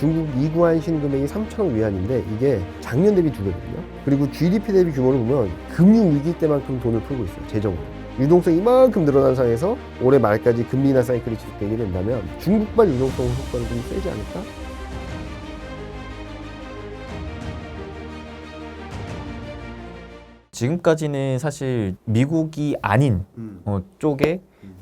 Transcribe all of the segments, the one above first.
중국 이구한 신금액이 3천억 위안인데 이게 작년 대비 두 배거든요. 그리고 GDP 대비 규모를 보면 금융 위기 때만큼 돈을 풀고 있어요. 재정으로. 유동성이 이만큼 늘어난 상황에서 올해 말까지 금리 인하 사이클이 지속되게 된다면 중국발 유동성 효과는 좀 세지 않을까? 지금까지는 사실 미국이 아닌 어, 쪽에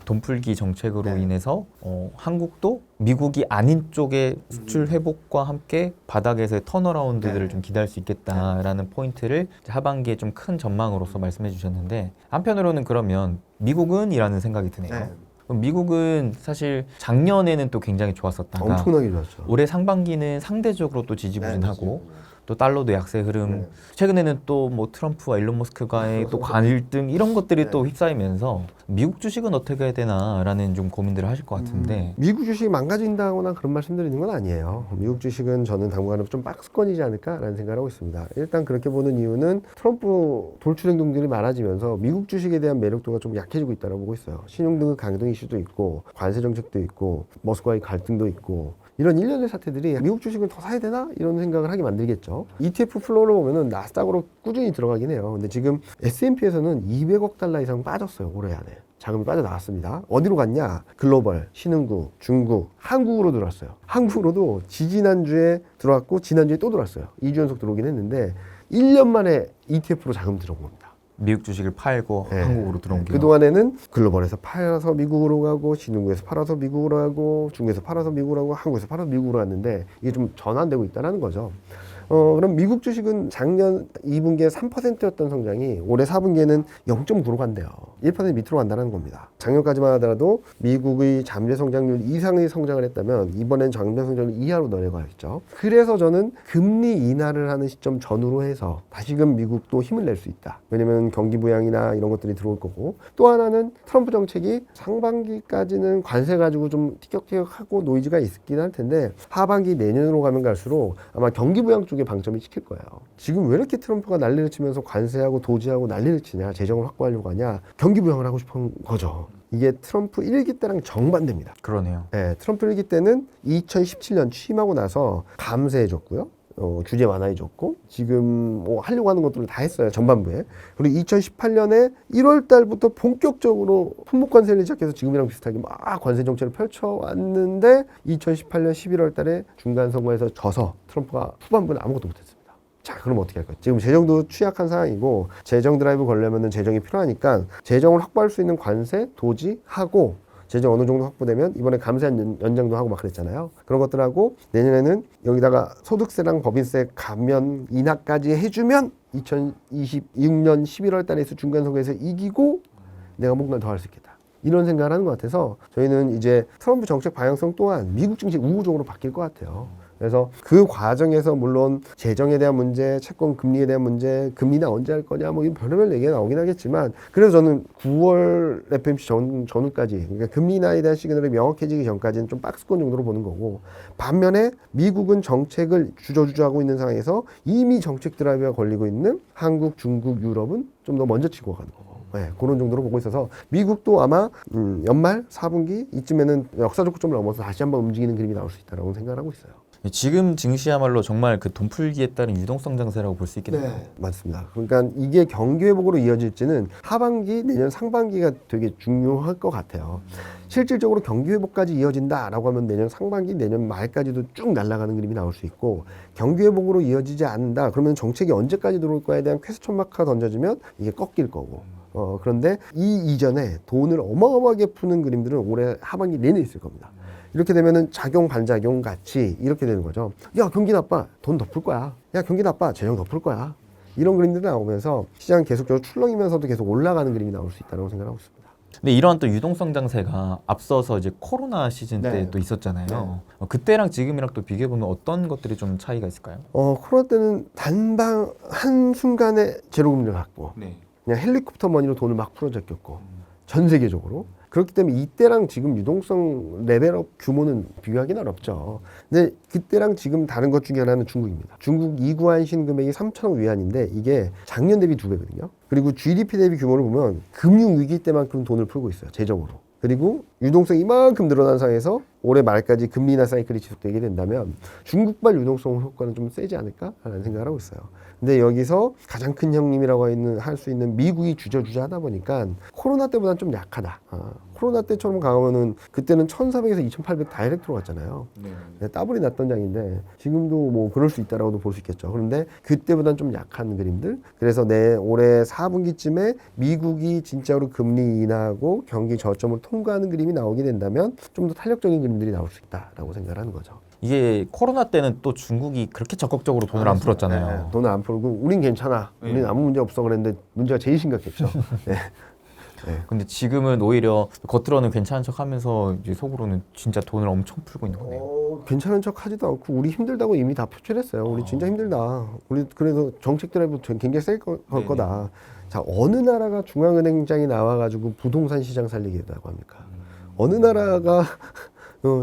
돈풀기 정책으로 네. 인해서 어, 한국도 미국이 아닌 쪽의 수출 회복과 함께 바닥에서의 턴어라운드들을 네. 좀 기대할 수 있겠다라는 포인트를 이제 하반기에 좀 큰 전망으로서 말씀해 주셨는데 한편으로는 그러면 미국은이라는 생각이 드네요. 네. 미국은 사실 작년에는 또 굉장히 좋았었다가 엄청나게 좋았죠. 올해 상반기는 상대적으로 또 지지부진하고 또 달러도 약세 흐름 네. 최근에는 또 뭐 트럼프와 일론 머스크가의 또 갈등 이런 것들이 네. 또 휩싸이면서 미국 주식은 어떻게 해야 되나라는 좀 고민들을 하실 것 같은데 미국 주식이 망가진다거나 그런 말씀드리는 건 아니에요. 미국 주식은 저는 당분간은 좀 박스권이지 않을까라는 생각을 하고 있습니다. 일단 그렇게 보는 이유는 트럼프 돌출 행동들이 많아지면서 미국 주식에 대한 매력도가 좀 약해지고 있다고 보고 있어요. 신용등급 강등 이슈도 있고 관세 정책도 있고 머스크와의 갈등도 있고 이런 일련의 사태들이 미국 주식을 더 사야 되나 이런 생각을 하게 만들겠죠. ETF 플로우를 보면은 나스닥으로 꾸준히 들어가긴 해요. 근데 지금 S&P에서는 200억 달러 이상 빠졌어요 올해 안에. 자금이 빠져나왔습니다. 어디로 갔냐? 글로벌, 신흥국, 중국, 한국으로 들어왔어요. 한국으로도 지지난주에 들어왔고 지난주에 또 들어왔어요. 2주 연속 들어오긴 했는데 1년 만에 ETF로 자금 들어온 겁니다. 미국 주식을 팔고 네. 한국으로 들어온 게 그동안에는 글로벌에서 팔아서 미국으로 가고 신흥국에서 팔아서 미국으로 가고 중국에서 팔아서 미국으로 가고 한국에서 팔아서 미국으로 갔는데 이게 좀 전환되고 있다는 거죠. 어, 그럼 미국 주식은 작년 2분기에 3%였던 성장이 올해 4분기에는 0.9로 간대요. 1% 밑으로 간다는 겁니다. 작년까지만 하더라도 미국의 잠재 성장률 이상의 성장을 했다면 이번엔 잠재 성장률 이하로 내려가겠죠. 그래서 저는 금리 인하를 하는 시점 전후로 해서 다시금 미국도 힘을 낼 수 있다. 왜냐면 경기 부양이나 이런 것들이 들어올 거고 또 하나는 트럼프 정책이 상반기까지는 관세 가지고 좀 티격태격하고 노이즈가 있긴 할 텐데 하반기 내년으로 가면 갈수록 아마 경기 부양 쪽에 방점이 찍힐 거예요. 지금 왜 이렇게 트럼프가 난리를 치면서 관세하고 도지하고 난리를 치냐, 재정을 확보하려고 하냐, 경기 부양을 하고 싶은 거죠. 이게 트럼프 1기 때랑 정반대입니다. 그러네요. 예, 트럼프 1기 때는 2017년 취임하고 나서 감세해줬고요. 어, 규제 완화해줬고 지금 뭐 하려고 하는 것들을 다 했어요 전반부에 그리고 2018년에 1월 달부터 본격적으로 품목 관세를 시작해서 지금이랑 비슷하게 막 관세 정책을 펼쳐왔는데 2018년 11월 달에 중간 선거에서 져서 트럼프가 후반부는 아무것도 못했습니다. 자, 그럼 어떻게 할까요? 지금 재정도 취약한 상황이고 재정 드라이브 걸려면은 재정이 필요하니까 재정을 확보할 수 있는 관세 도지 하고 재정 어느 정도 확보되면 이번에 감세 연- 연장도 하고 막 그랬잖아요. 그런 것들하고 내년에는 여기다가 소득세랑 법인세 감면 인하까지 해주면 2026년 11월 달에 있을 중간선거에서 이기고 내가 뭔가 더할 수 있겠다. 이런 생각을 하는 것 같아서 저희는 이제 트럼프 정책 방향성 또한 미국 증시 우호적으로 바뀔 것 같아요. 그래서 그 과정에서 물론 재정에 대한 문제, 채권 금리에 대한 문제, 금리나 언제 할 거냐 뭐 이런 별의별 얘기가 나오긴 하겠지만 그래서 저는 9월 FMC 전, 전후까지 그러니까 금리 인하에 대한 시그널이 명확해지기 전까지는 좀 박스권 정도로 보는 거고 반면에 미국은 정책을 주저주저하고 있는 상황에서 이미 정책 드라이브가 걸리고 있는 한국, 중국, 유럽은 좀 더 먼저 치고 가는 거고. 네, 그런 정도로 보고 있어서 미국도 아마 음, 연말 4분기 이쯤에는 역사적 고점을 넘어서 다시 한번 움직이는 그림이 나올 수 있다고 생각을 하고 있어요. 지금 증시야말로 정말 그 돈풀기에 따른 유동성 장세라고 볼 수 있겠네요. 맞습니다. 그러니까 이게 경기 회복으로 이어질지는 하반기 내년 상반기가 되게 중요할 것 같아요. 실질적으로 경기 회복까지 이어진다라고 하면 내년 상반기 내년 말까지도 쭉 날아가는 그림이 나올 수 있고 경기 회복으로 이어지지 않는다 그러면 정책이 언제까지 들어올 거에 대한 퀘스천 마크가 던져지면 이게 꺾일 거고 어, 그런데 이 이전에 돈을 어마어마하게 푸는 그림들은 올해 하반기 내내 있을 겁니다. 이렇게 되면은 작용 반작용 같이 이렇게 되는 거죠. 야 경기 나빠 돈더풀 거야. 야 경기 나빠 재정 더풀 거야. 이런 그림들이 나오면서 시장 계속적으로 출렁이면서도 계속 올라가는 그림이 나올 수 있다고 생각하고 있습니다. 근데 이러한 또 유동성 장세가 앞서서 이제 코로나 시즌 때 네. 또 있었잖아요. 네. 어, 그때랑 지금이랑 또 비교해 보면 어떤 것들이 좀 차이가 있을까요? 어 코로나 때는 단방 한 순간에 제로 금리를 갖고 네. 그냥 헬리콥터 머니로 돈을 막 풀어줬겠고 전 세계적으로 그렇기 때문에 이때랑 지금 유동성 레벨업 규모는 비교하기는 어렵죠. 근데 그때랑 지금 다른 것 중에 하나는 중국입니다. 중국 이구한 신금액이 3천억 위안인데 이게 작년 대비 두 배거든요. 그리고 GDP 대비 규모를 보면 금융 위기 때만큼 돈을 풀고 있어요. 재정으로. 그리고 유동성이 이만큼 늘어난 상황에서 올해 말까지 금리 인하 사이클이 지속되게 된다면 중국발 유동성 효과는 좀 세지 않을까라는 생각을 하고 있어요. 근데 여기서 가장 큰 형님이라고 있는 할 수 있는 미국이 주저주저 하다 보니까 코로나 때보다는 좀 약하다. 아, 코로나 때처럼 강하면은 그때는 1,400에서 2,800 다이렉트로 갔잖아요. 네, 따블이 났던 장인데 지금도 뭐 그럴 수 있다라고도 볼 수 있겠죠. 그런데 그때보다는 좀 약한 그림들. 그래서 내 올해 4분기쯤에 미국이 진짜로 금리 인하하고 경기 저점을 통과하는 그림이 나오게 된다면 좀 더 탄력적인 그림들이 나올 수 있다라고 생각을 하는 거죠. 이게 코로나 때는 또 중국이 그렇게 적극적으로 돈을 안 풀었잖아요. 네, 돈을 안 풀고 우린 괜찮아. 우린 아무 문제 없어 그랬는데 문제가 제일 심각했죠. 네. 근데 지금은 오히려 겉으로는 괜찮은 척 하면서 이제 속으로는 진짜 돈을 엄청 풀고 있는 거네요. 어, 괜찮은 척 하지도 않고 우리 힘들다고 이미 다 표출했어요. 우리 진짜 힘들다. 우리 그래도 정책 드라이브 굉장히 셀 거, 걸 거다. 자 어느 나라가 중앙은행장이 나와가지고 부동산 시장 살리겠다고 합니까? 어느 나라가 어,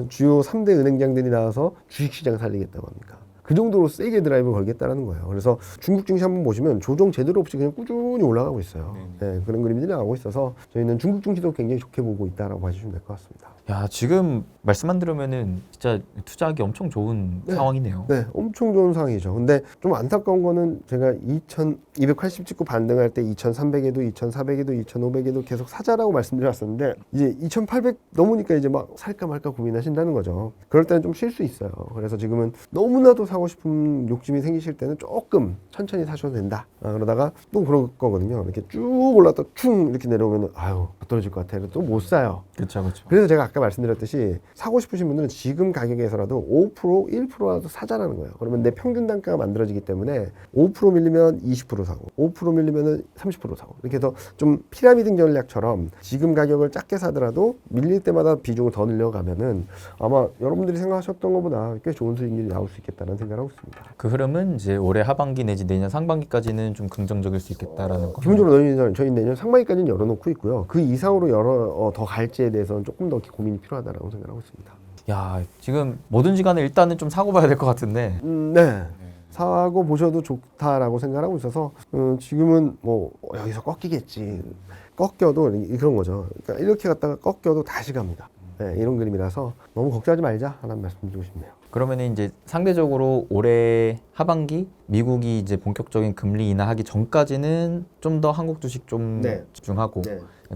주요 3대 은행장들이 나와서 주식시장 살리겠다고 합니까? 그 정도로 세게 드라이브 걸겠다라는 거예요. 그래서 중국 증시 한번 보시면 조정 제대로 없이 그냥 꾸준히 올라가고 있어요. 네, 그런 그림들이 나오고 있어서 저희는 중국 증시도 굉장히 좋게 보고 있다라고 봐주시면 될 것 같습니다. 야 지금 말씀만 들으면은 진짜 투자하기 엄청 좋은 네. 상황이네요. 네, 엄청 좋은 상황이죠. 근데 좀 안타까운 거는 제가 2280 찍고 반등할 때 2300에도 2400에도 2500에도 계속 사자라고 말씀드렸었는데 이제 2800 넘으니까 이제 막 살까 말까 고민하신다는 거죠. 그럴 때는 좀 쉴 수 있어요. 그래서 지금은 너무나도 사고 싶은 욕심이 생기실 때는 조금 천천히 사셔도 된다. 아, 그러다가 또 그럴 거거든요. 이렇게 쭉 올랐다 충 이렇게 내려오면 아유 떨어질 것 같아요. 또못 사요. 그렇죠, 그렇죠. 그래서 제가 아까 말씀드렸듯이 사고 싶으신 분들은 지금 가격에서라도 5% 1%라도 사자라는 거예요. 그러면 내 평균 단가가 만들어지기 때문에 5% 밀리면 20% 사고 5% 밀리면 30% 사고 이렇게 해서 좀 피라미드 전략처럼 지금 가격을 작게 사더라도 밀릴 때마다 비중을 더 늘려가면은 아마 여러분들이 생각하셨던 것보다 꽤 좋은 수익률이 나올 수 있겠다는 생각을 하고 있습니다. 그 흐름은 이제 올해 하반기 내지 내년 상반기까지는 좀 긍정적일 수 있겠다라는 거. 기본적으로 저희, 내년 상반기까지는 열어놓고 있고요. 그 이상으로 열어 어, 더 갈지에 대해서는 조금 더 고민이 필요하다라고 생각하고 있습니다. 야 지금 뭐든지 간에 일단은 좀 사고 봐야 될 것 같은데. 음, 네. 사고 보셔도 좋다라고 생각하고 있어서 음, 지금은 뭐 어, 여기서 꺾이겠지 꺾여도 이- 그런 거죠. 그러니까 이렇게 갔다가 꺾여도 다시 갑니다. 네, 이런 그림이라서 너무 걱정하지 말자 하는 말씀 드리고 싶네요. 그러면 이제 상대적으로 올해 하반기 미국이 이제 본격적인 금리 인하하기 전까지는 좀 더 한국 주식 좀 네. 집중하고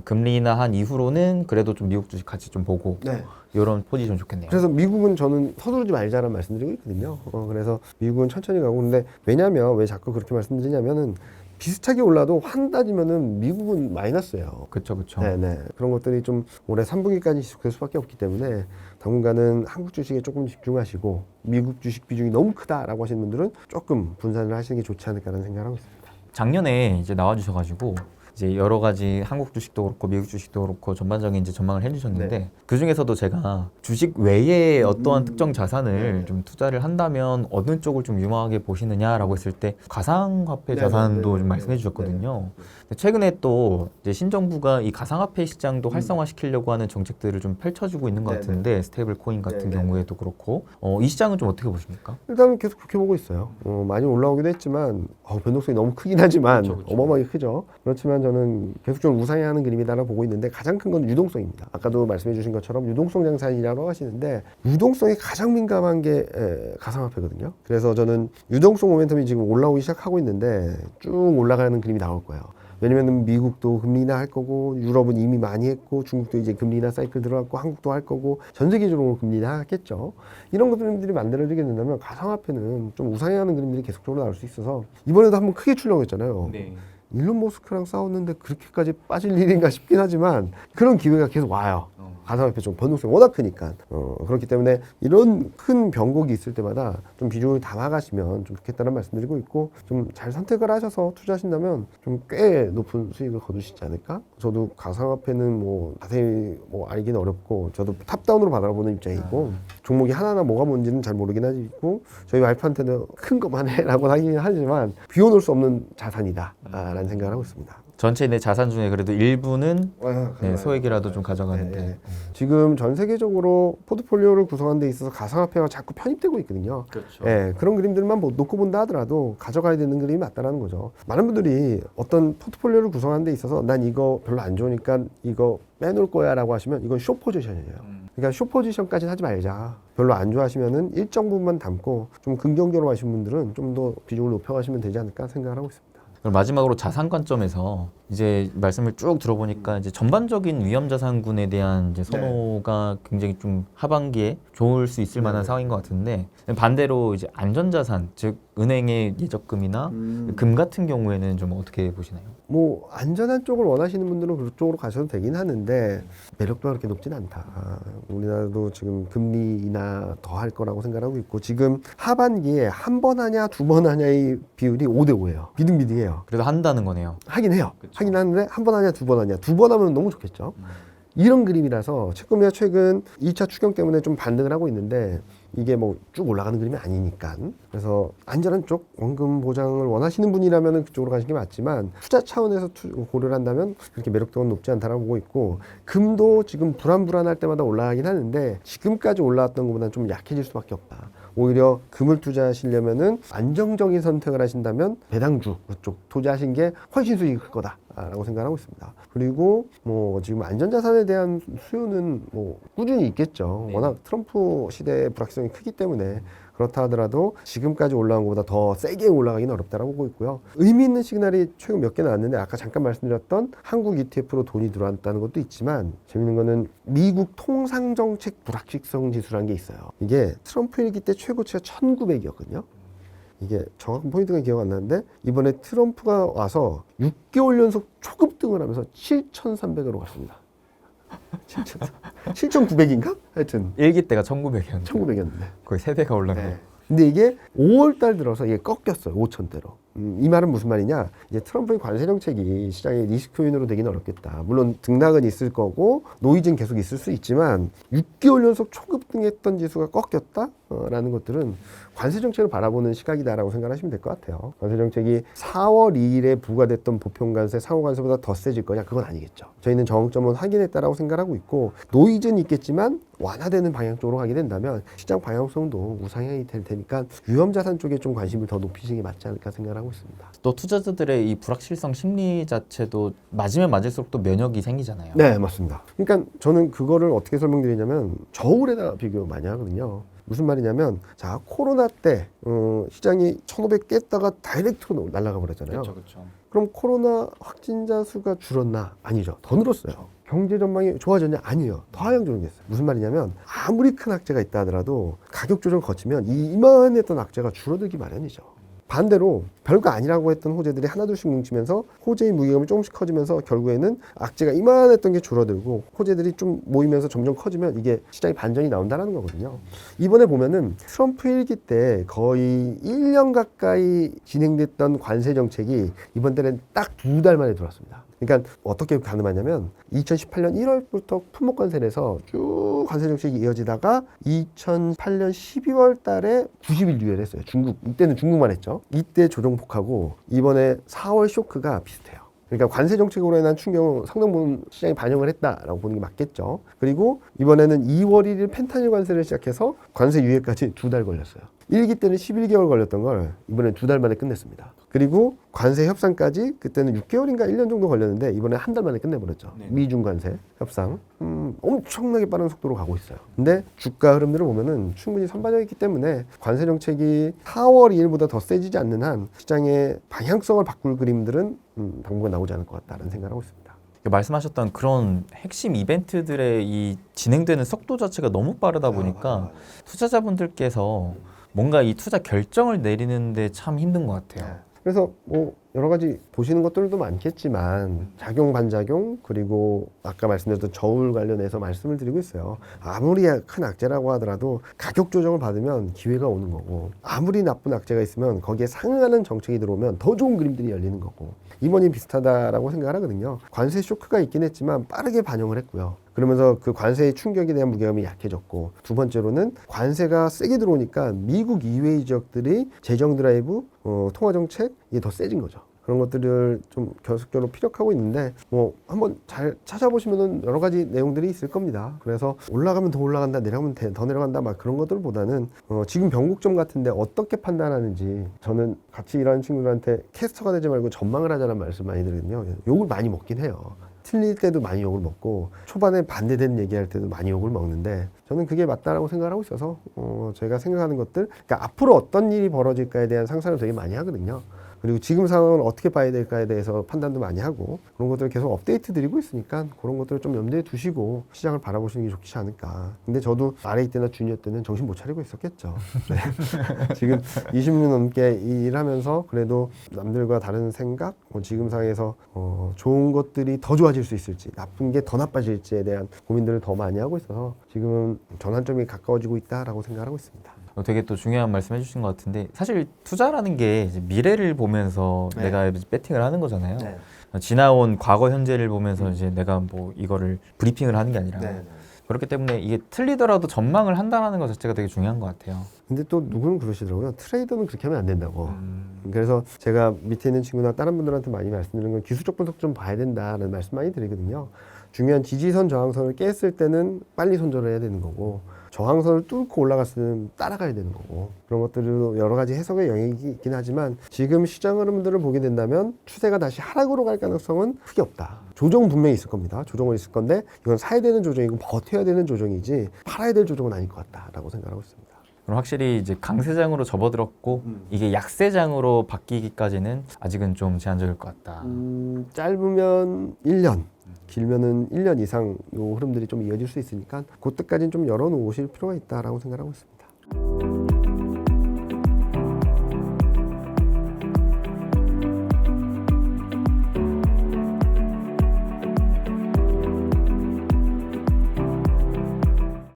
금리 인하한 이후로는 그래도 좀 미국 주식 같이 좀 보고 네. 이런 포지션 좋겠네요. 그래서 미국은 저는 서두르지 말자라는 말씀드리고 있거든요. 어, 그래서 미국은 천천히 가고 근데 왜냐면 왜 자꾸 그렇게 말씀드리냐면은 비슷하게 올라도 환 따지면은 미국은 마이너스예요. 그렇죠, 그렇죠. 네네 그런 것들이 좀 올해 3분기까지 지속될 수밖에 없기 때문에 당분간은 한국 주식에 조금 집중하시고 미국 주식 비중이 너무 크다라고 하시는 분들은 조금 분산을 하시는 게 좋지 않을까라는 생각을 하고 있습니다. 작년에 이제 나와주셔가지고 이제 여러 가지 한국 주식도 그렇고 미국 주식도 그렇고 전반적인 이제 전망을 해주셨는데 네. 그 중에서도 제가 주식 외에 어떠한 음. 특정 자산을 네. 좀 투자를 한다면 어느 쪽을 좀 유망하게 보시느냐라고 했을 때 가상화폐 네, 자산도 네, 네, 좀 말씀해 네, 주셨거든요. 근데 최근에 또 이제 신정부가 이 가상화폐 시장도 활성화시키려고 하는 정책들을 좀 펼쳐주고 있는 것 음. 네, 같은데 스테이블 코인 같은 네, 네. 경우에도 그렇고 어, 이 시장은 좀 어떻게 보십니까? 일단은 계속 그렇게 보고 있어요. 어, 많이 올라오기도 했지만 어, 변동성이 너무 크긴 하지만 그렇죠, 그렇죠. 어마어마하게 크죠. 그렇지만 저는 계속적으로 우상향하는 그림이다라고 보고 있는데 가장 큰 건 유동성입니다. 아까도 말씀해 주신 것처럼 유동성 장산이라고 하시는데 유동성에 가장 민감한 게 에, 가상화폐거든요. 그래서 저는 유동성 모멘텀이 지금 올라오기 시작하고 있는데 쭉 올라가는 그림이 나올 거예요. 왜냐면은 미국도 금리 인하 할 거고 유럽은 이미 많이 했고 중국도 이제 금리 인하 사이클 들어갔고 한국도 할 거고 전 세계적으로 금리 인하 하겠죠. 이런 것들이 만들어지게 된다면 가상화폐는 좀 우상향하는 그림들이 계속적으로 나올 수 있어서 이번에도 한번 크게 출렁했잖아요. 네. 일론 머스크랑 싸웠는데 그렇게까지 빠질 일인가 싶긴 하지만 그런 기회가 계속 와요. 가상 화폐 좀 변동성이 워낙 크니까 어, 그렇기 때문에 이런 큰 변곡이 있을 때마다 좀 비중을 담아가시면 좀 좋겠다는 말씀드리고 있고 좀 잘 선택을 하셔서 투자하신다면 좀 꽤 높은 수익을 거두시지 않을까? 저도 가상화폐는 뭐 자세히 뭐 알기는 어렵고 저도 탑다운으로 바라보는 입장이고 종목이 하나하나 뭐가 뭔지는 잘 모르긴 하지고 저희 와이프한테는 큰 것만 해라고 하긴 하지만 비워놓을 수 없는 자산이다 라는 생각을 하고 있습니다. 전체 내 자산 중에 그래도 일부는 아, 네, 소액이라도 좀 가져가는 네, 게 네. 지금 전 세계적으로 포트폴리오를 구성하는 데 있어서 가상화폐가 자꾸 편입되고 있거든요. 그렇죠. 예, 그런 그림들만 뭐 놓고 본다 하더라도 가져가야 되는 그림이 맞다라는 거죠. 많은 분들이 어떤 포트폴리오를 구성하는 데 있어서 난 이거 별로 안 좋으니까 이거 빼놓을 거야 라고 하시면 이건 쇼 포지션이에요. 그러니까 쇼 포지션까지는 하지 말자. 별로 안 좋아하시면은 일정 부분만 담고 좀 긍정적으로 하신 분들은 좀 더 비중을 높여가시면 되지 않을까 생각을 하고 있습니다. 마지막으로 자산 관점에서 이제 말씀을 쭉 들어보니까 이제 전반적인 위험 자산군에 대한 이제 선호가 굉장히 좀 하반기에 좋을 수 있을 만한 네. 상황인 것 같은데 반대로 이제 안전 자산 즉 은행의 예적금이나 금 같은 경우에는 좀 어떻게 보시나요? 뭐 안전한 쪽을 원하시는 분들은 그쪽으로 가셔도 되긴 하는데 매력도가 그렇게 높진 않다. 아, 우리나라도 지금 금리 인하 더 할 거라고 생각하고 있고 지금 하반기에 한 번 하냐 두 번 하냐의 비율이 5대 5예요. 비등비등해요. 그래도 한다는 거네요. 하긴 해요. 그쵸. 하긴 하는데 한 번 하냐 두 번 하냐 두 번 하면 너무 좋겠죠. 이런 그림이라서 채권매가 최근 2차 추경 때문에 좀 반등을 하고 있는데 이게 뭐 쭉 올라가는 그림이 아니니까 그래서 안전한 쪽 원금 보장을 원하시는 분이라면 그쪽으로 가시는 게 맞지만 투자 차원에서 투- 고려를 한다면 그렇게 매력도가 높지 않다라고 보고 있고 금도 지금 불안불안할 때마다 올라가긴 하는데 지금까지 올라왔던 것보다는 좀 약해질 수밖에 없다. 오히려 금을 투자하시려면은 안정적인 선택을 하신다면 배당주 그쪽 투자하신 게 훨씬 수익이 클 거다 라고 생각하고 있습니다. 그리고 뭐 지금 안전자산에 대한 수요는 뭐 꾸준히 있겠죠. 네. 워낙 트럼프 시대의 불확실성이 크기 때문에 그렇다 하더라도 지금까지 올라온 것보다 더 세게 올라가기는 어렵다라고 보고 있고요. 의미 있는 시그널이 최근 몇 개 나왔는데 아까 잠깐 말씀드렸던 한국 ETF로 돈이 들어왔다는 것도 있지만 재밌는 거는 미국 통상정책 불확실성 지수라는 게 있어요. 이게 트럼프 일기 때 최고치가 1900이었거든요. 이게 정확한 포인트가 기억 안 나는데 이번에 트럼프가 와서 6개월 연속 초급등을 하면서 7,300으로 갔습니다. 7,900인가? 하여튼 일기 때가 1900이었는데 1,900이었는데. 거의 세배가 올라간 네. 거. 근데 이게 5월 달 들어서 이게 꺾였어요. 5천대로. 음, 이 말은 무슨 말이냐? 이제 트럼프의 관세 정책이 시장의 리스크 요인으로 되기는 어렵겠다. 물론 등락은 있을 거고 노이즈는 계속 있을 수 있지만 6개월 연속 초급등했던 지수가 꺾였다라는 것들은 관세 정책을 바라보는 시각이다라고 생각하시면 될 것 같아요. 관세 정책이 4월 2일에 부과됐던 보편 관세, 상호 관세보다 더 세질 거냐? 그건 아니겠죠. 저희는 정점은 확인했다라고 생각하고 있고 노이즈는 있겠지만 완화되는 방향 쪽으로 가게 된다면 시장 방향성도 우상향이 될 테니까 위험 자산 쪽에 좀 관심을 더 높이시는 게 맞지 않을까 생각하고 있습니다. 또 투자자들의 이 불확실성 심리 자체도 맞으면 맞을수록 또 면역이 생기잖아요. 네, 맞습니다. 그러니까 저는 그거를 어떻게 설명드리냐면 저울에다가 비교 많이 하거든요. 무슨 말이냐면 자 코로나 때 어, 시장이 1,500 깼다가 다이렉트로 날아가 버렸잖아요. 그렇죠. 그럼 코로나 확진자 수가 줄었나? 아니죠. 더 늘었어요. 경제 전망이 좋아졌냐? 아니요. 더 하향조정됐어요. 무슨 말이냐면 아무리 큰 악재가 있다 하더라도 가격 조정 거치면 이 이만했던 악재가 줄어들기 마련이죠. 반대로 별거 아니라고 했던 호재들이 하나둘씩 뭉치면서 호재의 무게감이 조금씩 커지면서 결국에는 악재가 이만했던 게 줄어들고 호재들이 좀 모이면서 점점 커지면 이게 시장에 반전이 나온다는 거거든요. 이번에 보면은 트럼프 일기 때 거의 1년 가까이 진행됐던 관세 정책이 이번 달엔 딱 두 달 만에 들어왔습니다. 그러니까 어떻게 가늠하냐면 2018년 1월부터 품목 관세를 해서 쭉 관세 정책이 이어지다가 2008년 12월 달에 90일 유예를 했어요. 중국 이때는 중국만 했죠. 이때 조정폭하고 이번에 4월 쇼크가 비슷해요. 그러니까 관세 정책으로 인한 충격은 상당 부분 시장이 반영을 했다라고 보는 게 맞겠죠. 그리고 이번에는 2월 1일 펜타닐 관세를 시작해서 관세 유예까지 두 달 걸렸어요. 일기 때는 11개월 걸렸던 걸 이번에 두 달 만에 끝냈습니다. 그리고 관세 협상까지 그때는 6개월인가 1년 정도 걸렸는데 이번에 한 달 만에 끝내버렸죠. 네. 미중 관세 협상. 음, 엄청나게 빠른 속도로 가고 있어요. 근데 주가 흐름들을 보면은 충분히 선반영했기 때문에 관세 정책이 4월 2일보다 더 세지지 않는 한 시장의 방향성을 바꿀 그림들은 음, 당분간 나오지 않을 것 같다는 생각을 하고 있습니다. 말씀하셨던 그런 핵심 이벤트들의 이 진행되는 속도 자체가 너무 빠르다 보니까 투자자분들께서 뭔가 이 투자 결정을 내리는데 참 힘든 것 같아요. 그래서 뭐 여러 가지 보시는 것들도 많겠지만 작용 반작용 그리고 아까 말씀드렸던 저울 관련해서 말씀을 드리고 있어요. 아무리 큰 악재라고 하더라도 가격 조정을 받으면 기회가 오는 거고 아무리 나쁜 악재가 있으면 거기에 상응하는 정책이 들어오면 더 좋은 그림들이 열리는 거고 이번이 비슷하다라고 생각을 하거든요. 관세 쇼크가 있긴 했지만 빠르게 반영을 했고요. 그러면서 그 관세의 충격에 대한 무게감이 약해졌고 두 번째로는 관세가 세게 들어오니까 미국 이외의 지역들이 재정 드라이브, 어, 통화 정책 이게 더 세진 거죠. 그런 것들을 좀 계속적으로 피력하고 있는데 뭐 한번 잘 찾아보시면은 여러 가지 내용들이 있을 겁니다. 그래서 올라가면 더 올라간다, 내려가면 대- 더 내려간다 막 그런 것들보다는 어, 지금 변곡점 같은데 어떻게 판단하는지 저는 같이 일하는 친구들한테 캐스터가 되지 말고 전망을 하자는 말씀 많이 드리거든요. 욕을 많이 먹긴 해요. 틀릴 때도 많이 욕을 먹고 초반에 반대되는 얘기할 때도 많이 욕을 먹는데 저는 그게 맞다라고 생각을 하고 있어서 어, 제가 생각하는 것들 그러니까 앞으로 어떤 일이 벌어질까에 대한 상상을 되게 많이 하거든요. 그리고 지금 상황을 어떻게 봐야 될까에 대해서 판단도 많이 하고 그런 것들을 계속 업데이트 드리고 있으니까 그런 것들을 좀 염두에 두시고 시장을 바라보시는 게 좋지 않을까. 근데 저도 RA 때나 주니어 때는 정신 못 차리고 있었겠죠. 네. 지금 20년 넘게 이 일하면서 그래도 남들과 다른 생각, 뭐 지금 상황에서 어, 좋은 것들이 더 좋아질 수 있을지, 나쁜 게 더 나빠질지에 대한 고민들을 더 많이 하고 있어서 지금은 전환점이 가까워지고 있다라고 생각하고 있습니다. 어, 되게 또 중요한 말씀 해주신 것 같은데 사실 투자라는 게 이제 미래를 보면서 네. 내가 이제 배팅을 하는 거잖아요. 어, 지나온 과거 현재를 보면서 이제 내가 뭐 이거를 브리핑을 하는 게 아니라 그렇기 때문에 이게 틀리더라도 전망을 한다는 것 자체가 되게 중요한 것 같아요. 근데 또 누구는 그러시더라고요. 트레이더는 그렇게 하면 안 된다고. 그래서 제가 밑에 있는 친구나 다른 분들한테 많이 말씀드리는 건 기술적 분석 좀 봐야 된다는 말씀 많이 드리거든요. 중요한 지지선 저항선을 깼을 때는 빨리 손절을 해야 되는 거고 저항선을 뚫고 올라갔을 때는 따라가야 되는 거고 그런 것들도 여러 가지 해석의 영역이 있긴 하지만 지금 시장 흐름들을 보게 된다면 추세가 다시 하락으로 갈 가능성은 크게 없다. 조정 분명히 있을 겁니다. 조정은 있을 건데 이건 사야 되는 조정이고 버텨야 되는 조정이지 팔아야 될 조정은 아닐 것 같다라고 생각하고 있습니다. 그럼 확실히 이제 강세장으로 접어들었고 음. 이게 약세장으로 바뀌기까지는 아직은 좀 제한적일 것 같다. 음, 짧으면 1년, 길면은 1년 이상 요 흐름들이 좀 이어질 수 있으니까 그때까지는 좀 열어놓으실 필요가 있다라고 생각하고 있습니다.